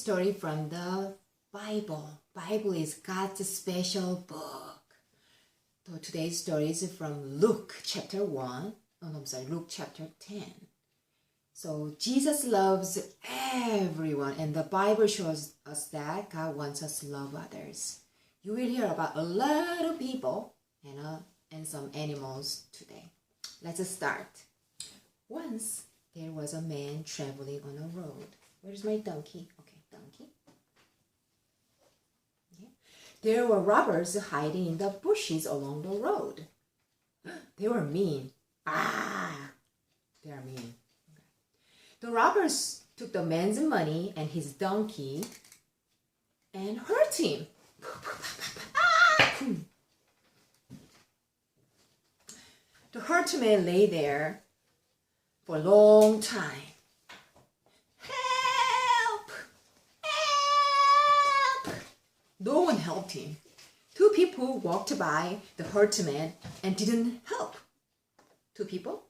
story from the Bible. Bible is God's special book. So today's story is from Luke chapter 1. Oh, I'm sorry, Luke chapter 10. So Jesus loves everyone, and the Bible shows us that God wants us to love others. You will hear about a lot of people and, uh, and some animals today. Let's start. Once there was a man traveling on a road. Where's my donkey? Okay, donkey. Yeah. There were robbers hiding in the bushes along the road. They were mean. Ah, they are mean. The robbers took the man's money and his donkey and hurt him. the hurt man lay there for a long time. Help! Help! No one helped him. Two people walked by the hurt man and didn't help. Two people?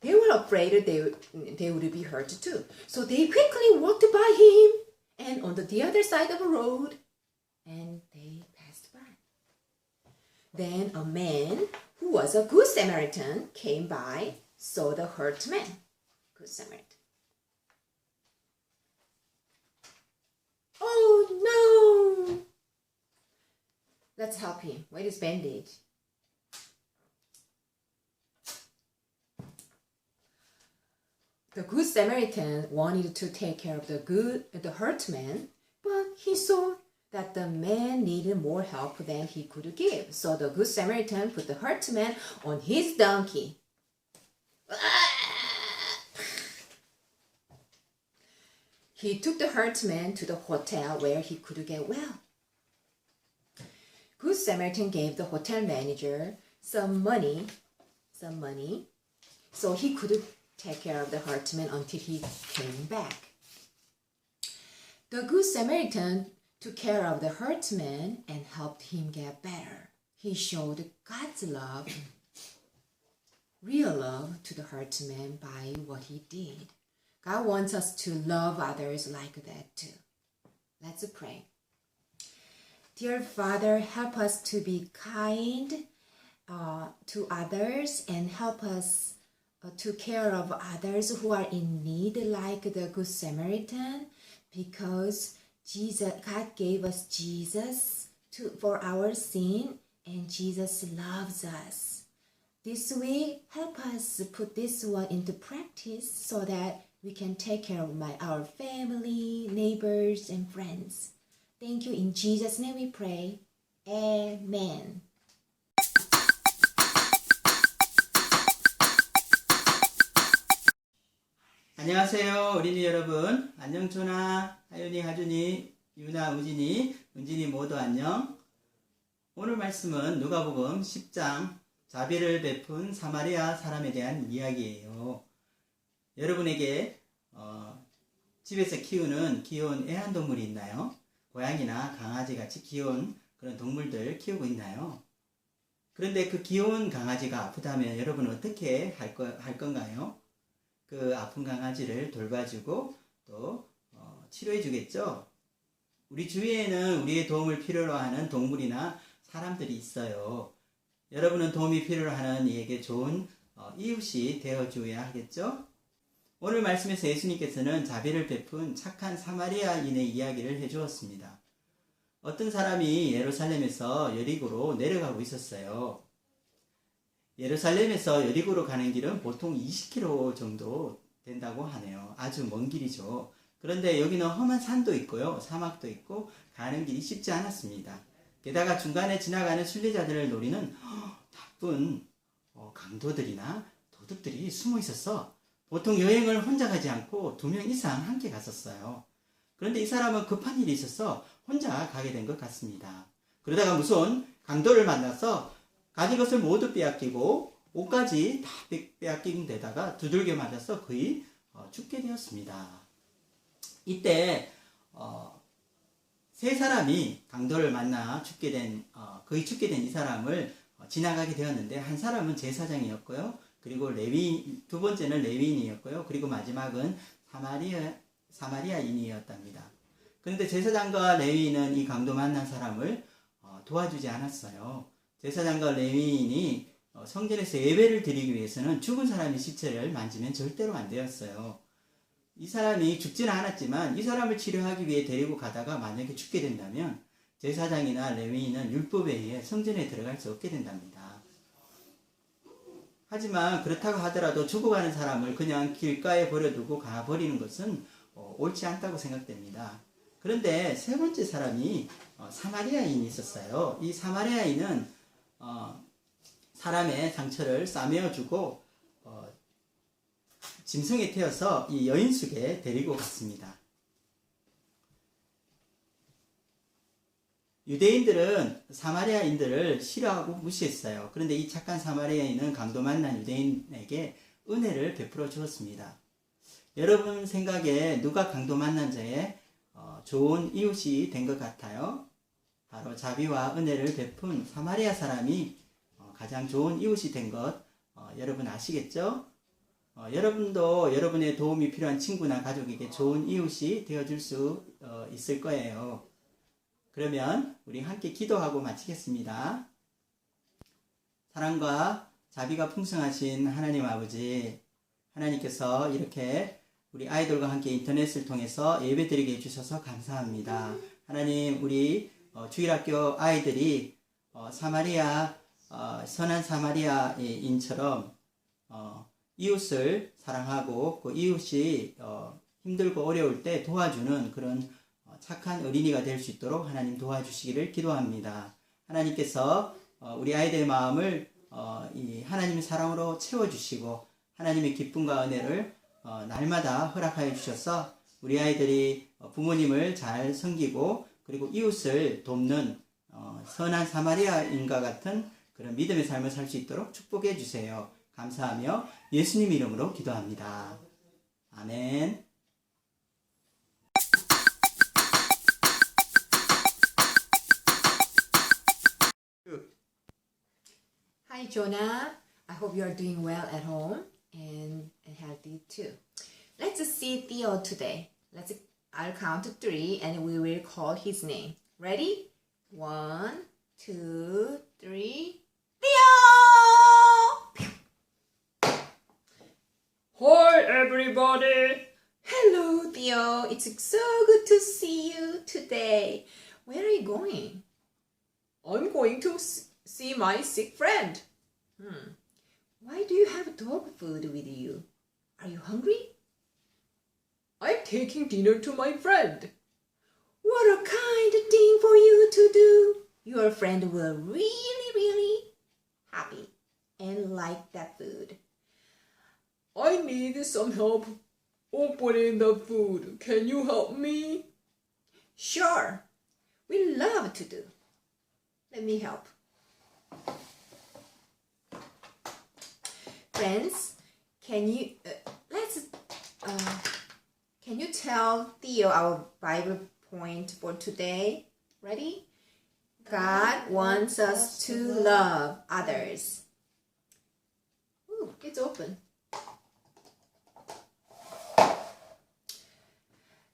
They were afraid they, they would be hurt too. So they quickly walked by him and on the, the other side of the road and they passed by. Then a man who was a good Samaritan came by, saw the hurt man. Good Samaritan. Oh no! Let's help him. Where is bandage? The good Samaritan wanted to take care of the good the hurt man, but he saw that the man needed more help than he could give. So the good Samaritan put the hurt man on his donkey. He took the hurt man to the hotel where he could get well. Samaritan gave the hotel manager some money, some money, so he could take care of the hurt man until he came back. The Good Samaritan took care of the hurt man and helped him get better. He showed God's love, real love to the hurt man by what he did. God wants us to love others like that too. Let's pray. Dear Father, help us to be kind uh, to others and help us uh, to care of others who are in need, like the Good Samaritan, because Jesus, God gave us Jesus to, for our sin, and Jesus loves us. This week, help us put this one into practice so that we can take care of my, our family, neighbors, and friends. Thank you. In Jesus' name we pray. Amen. 안녕하세요 어린이 여러분 안녕 초나 하윤이 하준이 유나 우진이 은진이 모두 안녕 오늘 말씀은 누가복음 10장 자비를 베푼 사마리아 사람에 대한 이야기예요 여러분에게 어, 집에서 키우는 귀여운 애완동물이 있나요? 고양이나 강아지 같이 귀여운 그런 동물들 키우고 있나요? 그런데 그 귀여운 강아지가 아프다면 여러분 어떻게 할, 거, 할 건가요? 그 아픈 강아지를 돌봐주고 또 어, 치료해 주겠죠. 우리 주위에는 우리의 도움을 필요로 하는 동물이나 사람들이 있어요. 여러분은 도움이 필요로 하는 이에게 좋은 어, 이웃이 되어줘야 하겠죠. 오늘 말씀에서 예수님께서는 자비를 베푼 착한 사마리아인의 이야기를 해주었습니다. 어떤 사람이 예루살렘에서 여리고로 내려가고 있었어요. 예루살렘에서 여리고로 가는 길은 보통 20km 정도 된다고 하네요. 아주 먼 길이죠. 그런데 여기는 험한 산도 있고요. 사막도 있고 가는 길이 쉽지 않았습니다. 게다가 중간에 지나가는 순례자들을 노리는 나쁜 어, 강도들이나 도둑들이 숨어 있었어. 보통 여행을 혼자 가지 않고 두 명 이상 함께 갔었어요. 그런데 이 사람은 급한 일이 있어서 혼자 가게 된 것 같습니다. 그러다가 무서운 강도를 만나서 가진 것을 모두 빼앗기고 옷까지 다 빼- 빼앗긴 데다가 두들겨 맞아서 거의 어, 죽게 되었습니다. 이때 어, 세 사람이 강도를 만나 죽게 된 어, 거의 죽게 된 이 사람을 어, 지나가게 되었는데 한 사람은 제사장이었고요. 그리고 레위 두 번째는 레위인이었고요. 그리고 마지막은 사마리아 사마리아인이었답니다. 그런데 제사장과 레위인은 이 강도 만난 사람을 어, 도와주지 않았어요. 제사장과 레위인이 어, 성전에서 예배를 드리기 위해서는 죽은 사람의 시체를 만지면 절대로 안 되었어요. 이 사람이 죽지는 않았지만 이 사람을 치료하기 위해 데리고 가다가 만약에 죽게 된다면 제사장이나 레위인은 율법에 의해 성전에 들어갈 수 없게 된답니다. 하지만 그렇다고 하더라도 죽어가는 사람을 그냥 길가에 버려두고 가버리는 것은 어, 옳지 않다고 생각됩니다. 그런데 세 번째 사람이 어, 사마리아인이 있었어요. 이 사마리아인은 어, 사람의 상처를 싸매어주고 어, 짐승에 태워서 이 여인숙에 데리고 갔습니다. 유대인들은 사마리아인들을 싫어하고 무시했어요. 그런데 이 착한 사마리아인은 강도 만난 유대인에게 은혜를 베풀어 주었습니다. 여러분 생각에 누가 강도 만난 자의 어, 좋은 이웃이 된 것 같아요? 바로 자비와 은혜를 베푼 사마리아 사람이 어, 가장 좋은 이웃이 된것 어, 여러분 아시겠죠? 어, 여러분도 여러분의 도움이 필요한 친구나 가족에게 좋은 이웃이 되어줄 수 어, 있을 거예요. 그러면 우리 함께 기도하고 마치겠습니다. 사랑과 자비가 풍성하신 하나님 아버지, 하나님께서 이렇게 우리 아이들과 함께 인터넷을 통해서 예배드리게 해주셔서 감사합니다. 하나님, 우리 어, 주일학교 아이들이 어, 사마리아, 어, 선한 사마리아인처럼 어, 이웃을 사랑하고 그 이웃이 어, 힘들고 어려울 때 도와주는 그런 어, 착한 어린이가 될 수 있도록 하나님 도와주시기를 기도합니다. 하나님께서 어, 우리 아이들의 마음을 어, 이 하나님의 사랑으로 채워주시고 하나님의 기쁨과 은혜를 어, 날마다 허락하여 주셔서 우리 아이들이 어, 부모님을 잘 섬기고 그리고 이웃을 돕는 어, 선한 사마리아인과 같은 그런 믿음의 삶을 살 수 있도록 축복해 주세요. 감사하며 예수님 이름으로 기도합니다. 아멘. Hi, Jonah. I hope you are doing well at home and, and healthy too. Let's see Theo today. Let's. I'll count to three and we will call his name. Ready? One, two, three. Theo! Hi everybody! Hello, Theo. It's so good to see you today. Where are you going? I'm going to see my sick friend. Hmm. Why do you have dog food with you? Are you hungry? I'm taking dinner to my friend. What a kind thing for you to do. Your friend will really, really happy and like that food. I need some help opening the food. Can you help me? Sure. We love to do. Let me help. Friends, can you uh, let's uh, can you tell Theo our Bible point for today? Ready? God wants us to love others. Ooh, it's open.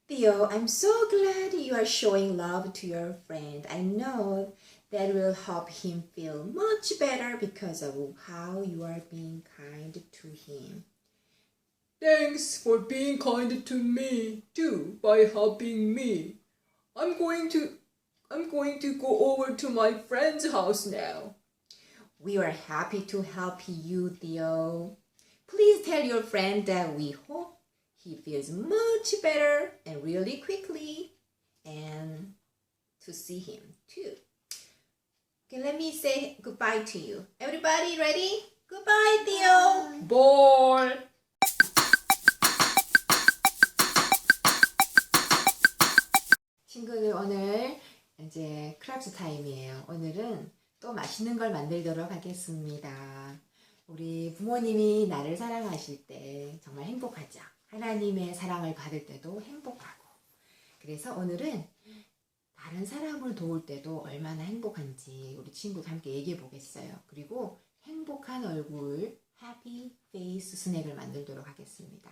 Theo, I'm so glad you are showing love to your friend. I know that will help him feel much better because of how you are being kind to him. Thanks for being kind to me too by helping me. I'm going to I'm going to go over to my friend's house now. We are happy to help you, Theo. Please tell your friend that we hope he feels much better and really quickly and to see him too. Okay, let me say goodbye to you. Everybody ready? Goodbye, Theo. Bye. 친구들 오늘 이제 크랍스 타임이에요. 오늘은 또 맛있는 걸 만들도록 하겠습니다. 우리 부모님이 나를 사랑하실 때 정말 행복하죠. 하나님의 사랑을 받을 때도 행복하고. 그래서 오늘은 다른 사람을 도울 때도 얼마나 행복한지 우리 친구가 함께 얘기해 보겠어요. 그리고 행복한 얼굴, 해피 페이스 스낵을 만들도록 하겠습니다.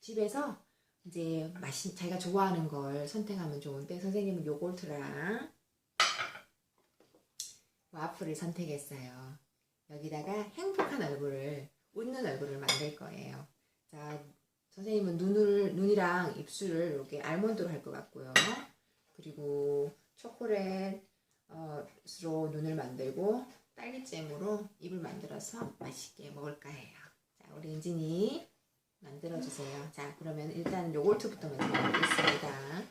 집에서 이제 맛이 자기가 좋아하는 걸 선택하면 좋은데 선생님은 요거트랑 와플을 선택했어요. 여기다가 행복한 얼굴을 웃는 얼굴을 만들 거예요. 자, 선생님은 눈을 눈이랑 입술을 이렇게 알몬드로 할 것 같고요. 그리고 초콜릿 어, 으로 눈을 만들고 딸기잼으로 입을 만들어서 맛있게 먹을까 해요. 자, 우리 은진이 만들어 주세요. 자, 그러면 일단 요거트부터 만들어 보겠습니다.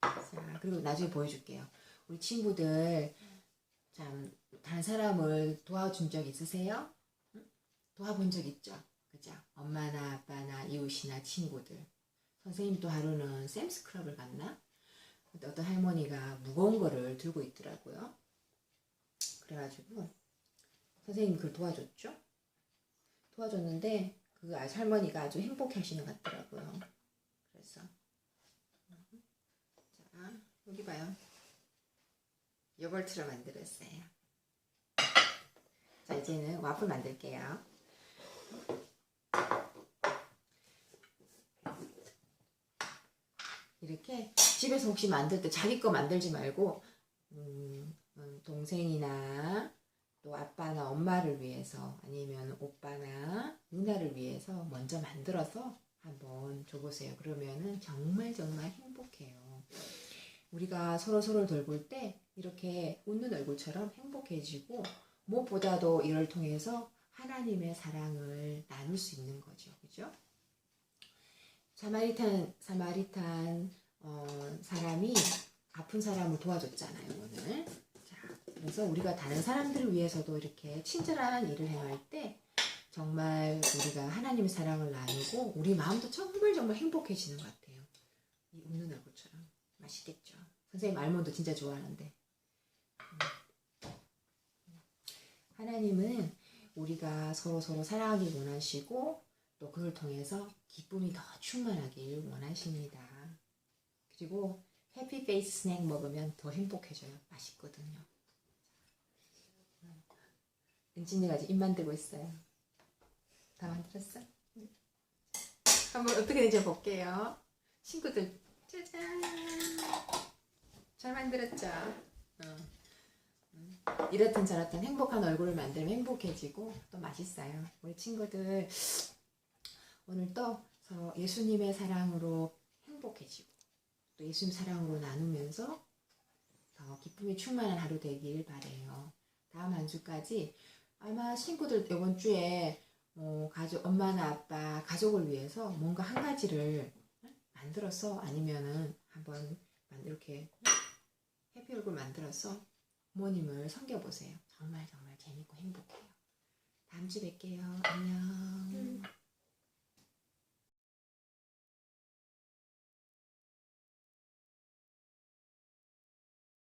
자, 그리고 나중에 보여줄게요. 우리 친구들 참 다른 사람을 도와준 적 있으세요? 응? 도와본 적 있죠? 그죠? 엄마나 아빠나 이웃이나 친구들. 선생님도 하루는 샘스 클럽을 갔나? 어떤 할머니가 무거운 거를 들고 있더라고요. 그래가지고 선생님이 그걸 도와줬죠. 도와줬는데 그 아주 할머니가 아주 행복해 하시는 것 같더라고요. 그래서 자 여기 봐요. 요거트로 만들었어요. 자 이제는 와플 만들게요. 이렇게 집에서 혹시 만들 때 자기 거 만들지 말고 음, 음, 동생이나 또 아빠나 엄마를 위해서 아니면 오빠나 누나를 위해서 먼저 만들어서 한번 줘보세요. 그러면은 정말 정말 행복해요. 우리가 서로 서로를 돌볼 때 이렇게 웃는 얼굴처럼 행복해지고 무엇보다도 이를 통해서 하나님의 사랑을 나눌 수 있는 거죠. 그죠? 사마리탄 사마리탄 어, 사람이 아픈 사람을 도와줬잖아요 오늘. 자, 그래서 우리가 다른 사람들을 위해서도 이렇게 친절한 일을 행할 때 정말 우리가 하나님의 사랑을 나누고 우리 마음도 정말 정말 행복해지는 것 같아요. 이 웃는 얼굴처럼 맛있겠죠. 선생님 알몬드 진짜 좋아하는데. 음. 하나님은 우리가 서로 서로 사랑하기 원하시고 또 그걸 통해서 기쁨이 더 충만하길 원하십니다. 그리고 해피 페이스 스낵 먹으면 더 행복해져요. 맛있거든요. 은진이가 지금 입 만들고 있어요. 다 만들었어? 한번 어떻게 되는지 볼게요. 친구들 짜잔 잘 만들었죠? 어. 음. 이렇든 저렇든 행복한 얼굴을 만들면 행복해지고 또 맛있어요. 우리 친구들 오늘도 예수님의 사랑으로 행복해지고 또 예수님 사랑으로 나누면서 더 기쁨이 충만한 하루 되길 바래요. 다음 한 주까지 아마 친구들 이번 주에 뭐 가족 엄마나 아빠 가족을 위해서 뭔가 한 가지를 만들어서 아니면은 한번 이렇게 해피 얼굴 만들어서 부모님을 섬겨보세요. 정말 정말 재밌고 행복해요. 다음 주 뵐게요. 안녕.